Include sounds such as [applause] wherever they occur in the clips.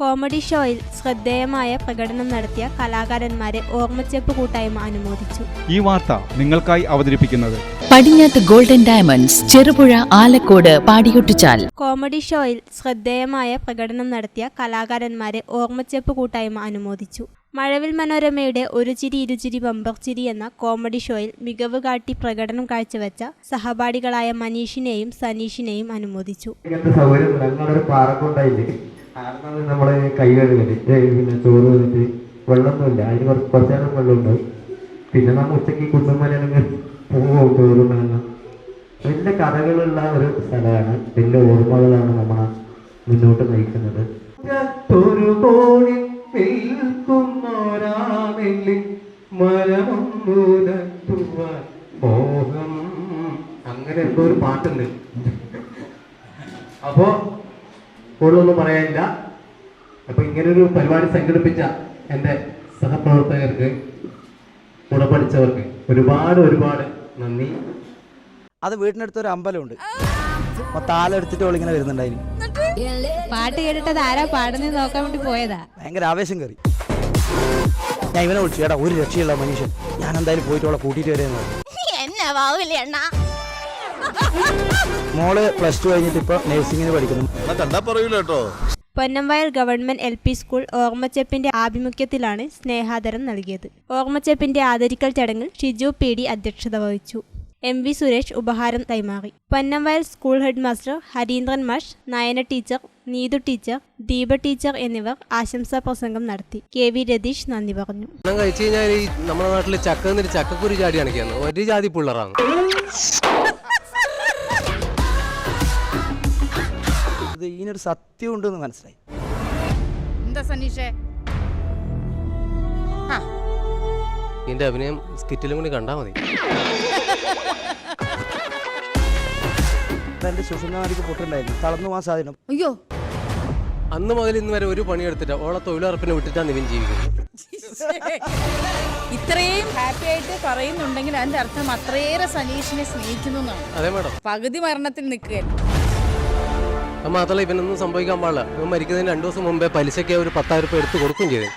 Comedy ഷോയിൽ ശ്രദ്ധേയമായ പ്രകടനം നടത്തിയ കലാകാരന്മാരെ ഓർമ്മച്ചെപ്പ് കൂട്ടായ്മ അനുമോദിച്ചു. ഈ വാർത്ത നിങ്ങൾക്കായി അവതരിപ്പിക്കുന്നത് Padinjath golden diamonds Cherupuzha Alakode Padiyottuchal. Comedy ഷോയിൽ ശ്രദ്ധേയമായ പ്രകടനം നടത്തിയ കലാകാരന്മാരെ ഓർമ്മച്ചെപ്പ് കൂട്ടായ്മ അനുമോദിച്ചു. മഴവിൽ മനോരമയുടെ ഒരു ചിരി ഇരുചിരി ബമ്പർ ചിരി എന്ന കോമഡി ഷോയിൽ മികവ് കാട്ടി പ്രകടനം കാഴ്ചവെച്ച സഹപാഠികളായ മനീഷിനെയും സനീഷിനെയും അനുമോദിച്ചു. ആടുന്നത് നമ്മൾ കൈ കഴുകൽ പിന്നെ ചോറ് വന്നിട്ട് വെള്ളമൊന്നുമില്ല. അതിന് കുറച്ച് കുറച്ച് നേരം വെള്ളമുണ്ട്. പിന്നെ നമ്മ ഉച്ചയ്ക്ക് കുന്നുമലണെങ്കിൽ പോവും ചോറുണ്ടാകുന്ന വലിയ കഥകളുള്ള ഒരു സ്ഥലമാണ്. വലിയ ഓർമ്മകളാണ് നമ്മളെ മുന്നോട്ട് നയിക്കുന്നത്. അങ്ങനെ എന്തോ ഒരു പാട്ടുണ്ട്. അപ്പോ കൂടുതലൊന്നും പറയാനില്ല. അപ്പൊ ഇങ്ങനൊരു പരിപാടി സംഘടിപ്പിച്ച എന്റെ സഹപ്രവർത്തകർക്ക് കൂടെ പഠിച്ചവർക്ക് ഒരുപാട് ഒരുപാട് നന്ദി. അത് വീട്ടിനടുത്ത് ഒരു അമ്പലമുണ്ട്. താലെടുത്തിട്ട് ഇങ്ങനെ വരുന്നുണ്ടായിരുന്നു പാട്ട് കേട്ടിട്ട് ആരാ പാടുന്നത് നോക്കാൻ വേണ്ടി പോയതാ? ഭയങ്കര ആവേശം കയറി. ഞാൻ ഇവനെ വിളിച്ചു ചേട്ടാ ഒരു രക്ഷയുള്ള മനുഷ്യൻ. ഞാൻ എന്തായാലും പോയിട്ട് അവളെ കൂട്ടിയിട്ട് വരുന്നത് എന്നാ വാവില്ല അണ്ണ? മോൾ പ്ലസ് ടു കഴിഞ്ഞിട്ട് ഇപ്പൊ നഴ്സിംഗിന് പഠിക്കുന്നു. കണ്ടാ പറയൂല കേട്ടോ. Ponnamvayal government L P school ഓർമ്മച്ചെപ്പിന്റെ ആഭിമുഖ്യത്തിലാണ് സ്നേഹാദരം നൽകിയത്. ഓർമ്മച്ചെപ്പിന്റെ ആദരിക്കൽ ചടങ്ങിൽ ഷിജു പി ഡി അധ്യക്ഷത വഹിച്ചു. എം വി സുരേഷ് ഉപഹാരം കൈമാറി. Ponnamvayal school head master Harindran മാഷ് Nayana teacher Neethu teacher Deepa teacher എന്നിവർ ആശംസാ പ്രസംഗം നടത്തി. കെ വി രതീഷ് നന്ദി പറഞ്ഞു. കഴിച്ചു കഴിഞ്ഞാൽ ഈ നമ്മുടെ നാട്ടിൽ ചക്ക ചക്കക്കുരു ചാടി അണക്കിയാണ് ഒരു ജാതി പിള്ളറാണ് ഇത് ഇതിനൊരു സത്യം ഉണ്ടെന്ന് മനസ്സിലായി. എന്താ സനീഷേ? നിന്റെ അഭിനയം സ്കിറ്റിലും കൂടി കണ്ടാ മതി. എന്റെ സുഷുമാരിക്ക് പൊട്ടുണ്ടായിരുന്നു തളർന്നു പോകാൻ സാധ്യത അയ്യോ. അന്ന് മുതൽ ഇന്ന് വരെ ഒരു പണി എടുത്തിട്ട് ഓളെ തൊഴിലുറപ്പിനെ വിട്ടിട്ടാണ് നിവിൻ ജീവിക്കുന്നത്. [laughs] ഇത്രയും ഹാപ്പി ആയിട്ട് പറയുന്നുണ്ടെങ്കിൽ അതിന്റെ അർത്ഥം അത്രയേറെ സനീഷിനെ സ്നേഹിക്കുന്നു എന്നാണ്. അതെ പകുതി മരണത്തിൽ നിൽക്കുക അത് മാത്രമല്ല ഇവനൊന്നും സംഭവിക്കാൻ പാടില്ല. ഇവൻ മരിക്കുന്നതിന് രണ്ടു ദിവസം മുമ്പേ പലിശയ്ക്ക് ഒരു പത്തായിരം രൂപ എടുത്ത് കൊടുക്കുകയും ചെയ്തു.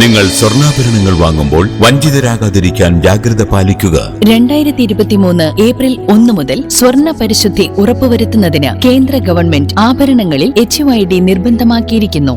നിങ്ങൾ സ്വർണാഭരണങ്ങൾ വാങ്ങുമ്പോൾ വഞ്ചിതരാകാതിരിക്കാൻ ജാഗ്രത പാലിക്കുക. രണ്ടായിരത്തി ഇരുപത്തിമൂന്ന് ഏപ്രിൽ ഒന്ന് മുതൽ സ്വർണ പരിശുദ്ധി ഉറപ്പുവരുത്തുന്നതിന് കേന്ദ്ര ഗവൺമെന്റ് ആഭരണങ്ങളിൽ എച്ച് ഐ ഡി നിർബന്ധമാക്കിയിരിക്കുന്നു.